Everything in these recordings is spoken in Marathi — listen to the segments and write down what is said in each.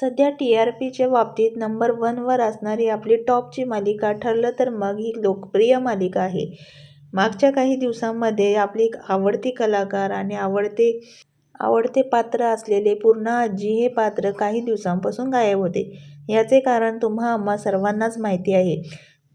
सध्या टी आर पीच्या बाबतीत नंबर वनवर असणारी आपली टॉपची मालिका ठरलं तर मग ही लोकप्रिय मालिका आहे. मागच्या काही दिवसांमध्ये आपली आवडती कलाकार आणि आवडते आवडते पात्र असलेले पूर्णा आजी हे पात्र काही दिवसांपासून गायब होते. याचे कारण तुम्हा आम्हा सर्वांनाच माहिती आहे.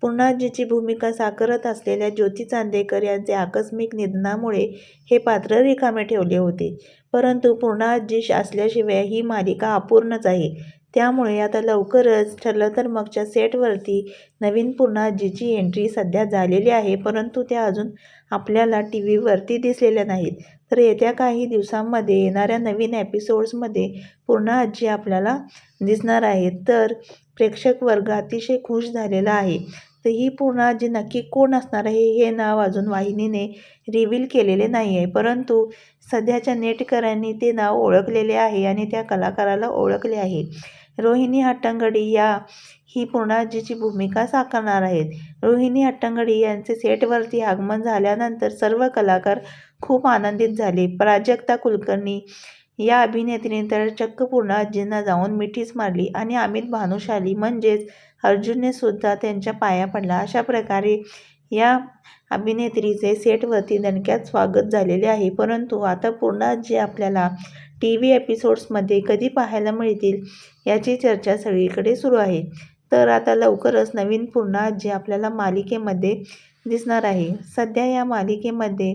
पूर्णा भूमिका साकारत असलेल्या ज्योती चांदेकर यांचे आकस्मिक निधनामुळे हे पात्र रिकामे ठेवले होते. परंतु पूर्णाजी असल्याशिवाय ही मालिका अपूर्णच आहे. त्यामुळे आता लवकरच ठरलं तर मगच्या सेटवरती नवीन पूर्णाजीची एंट्री सध्या झालेली आहे परंतु त्या अजून आपल्याला टी व्हीवरती दिसलेल्या नाहीत. तर येत्या काही दिवसांमध्ये येणाऱ्या नवीन एपिसोड्समध्ये पूर्णा आजी आपल्याला दिसणार आहेत. तर प्रेक्षक वर्ग अतिशय खुश झालेला आहे. तर ही पूर्ण आजी नक्की कोण असणार आहे हे नाव अजून वाहिनीने रिव्हील केलेले नाही आहे परंतु सध्याच्या नेटकरांनी ते नाव ओळखलेले आहे आणि त्या कलाकाराला ओळखले आहे. रोहिणी हट्टंगडी या ही पूर्णाजीची भूमिका साकारणार आहेत. रोहिणी हट्टंगडी यांचे सेटवरती आगमन झाल्यानंतर सर्व कलाकार खूप आनंदित झाले. प्राजक्ता कुलकर्णी या अभिनेत्रीने तर चक्क पूर्ण आजींना जाऊन मिठीच मारली आणि अमित भानुशाली म्हणजेच अर्जुनने सुद्धा त्यांच्या पाया पडला. अशा प्रकारे या अभिनेत्रीचे सेटवरती दणक्यात स्वागत झालेले आहे. परंतु आता पूर्ण आजी आपल्याला टी व्ही एपिसोड्समध्ये कधी पाहायला मिळतील याची चर्चा सगळीकडे सुरू आहे. तर आता लवकरच नवीन पूर्ण आजी आपल्याला मालिकेमध्ये दिसणार आहे. सध्या या मालिकेमध्ये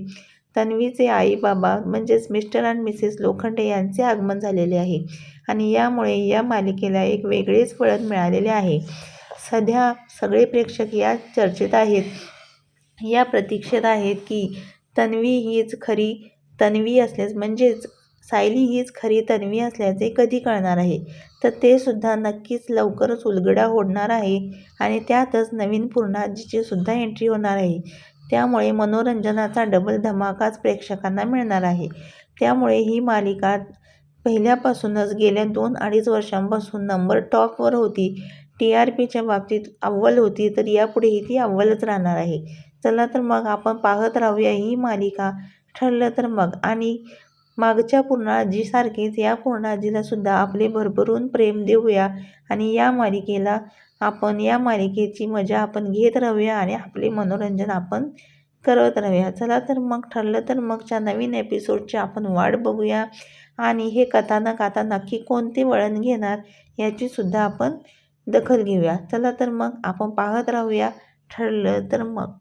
तन्वीचे आई बाबा म्हणजेच मिस्टर अँड मिसेस लोखंडे यांचे आगमन झालेले आहे. आणि यामुळे या मालिकेला एक वेगळेच वळण मिळालेले आहे. सध्या सगळे प्रेक्षक या चर्चेत आहेत. या प्रतीक्षेत आहेत की तन्वी हीच खरी तन्वी असल्यास म्हणजेच सायली हीच खरी तन्वी असल्याचे कधी कळणार आहे? तर ते सुद्धा नक्कीच लवकरच उलगडा होणार आहे आणि त्यातच नवीन पूर्णाजीची सुद्धा एंट्री होणार आहे. त्यामुळे मनोरंजनाचा डबल धमाकाच प्रेक्षकांना मिळणार आहे. त्यामुळे ही मालिका पहिल्यापासूनच गेल्या दोन अडीच वर्षांपासून नंबर टॉपवर होती. टी आर पीच्या बाबतीत अव्वल होती तर यापुढेही ती अव्वलच राहणार आहे. चला तर मग आपण पाहत राहूया ही मालिका. ठरलं तर मग. आणि मागच्या पूर्णाजीसारखेच या पूर्णाजीला सुद्धा आपले भरभरून प्रेम देऊया आणि या मालिकेला आपण या मालिकेची मजा आपण घेत राहूया आणि आपले मनोरंजन आपण करत राहूया. चला तर मग ठरलं तर मगच्या नवीन एपिसोडची आपण वाट बघूया आणि हे कथानक आता नक्की कोणते वळण घेणार याची सुद्धा आपण दखल घेऊया. चला तर मग आपण पाहत राहूया. ठरलं तर मग.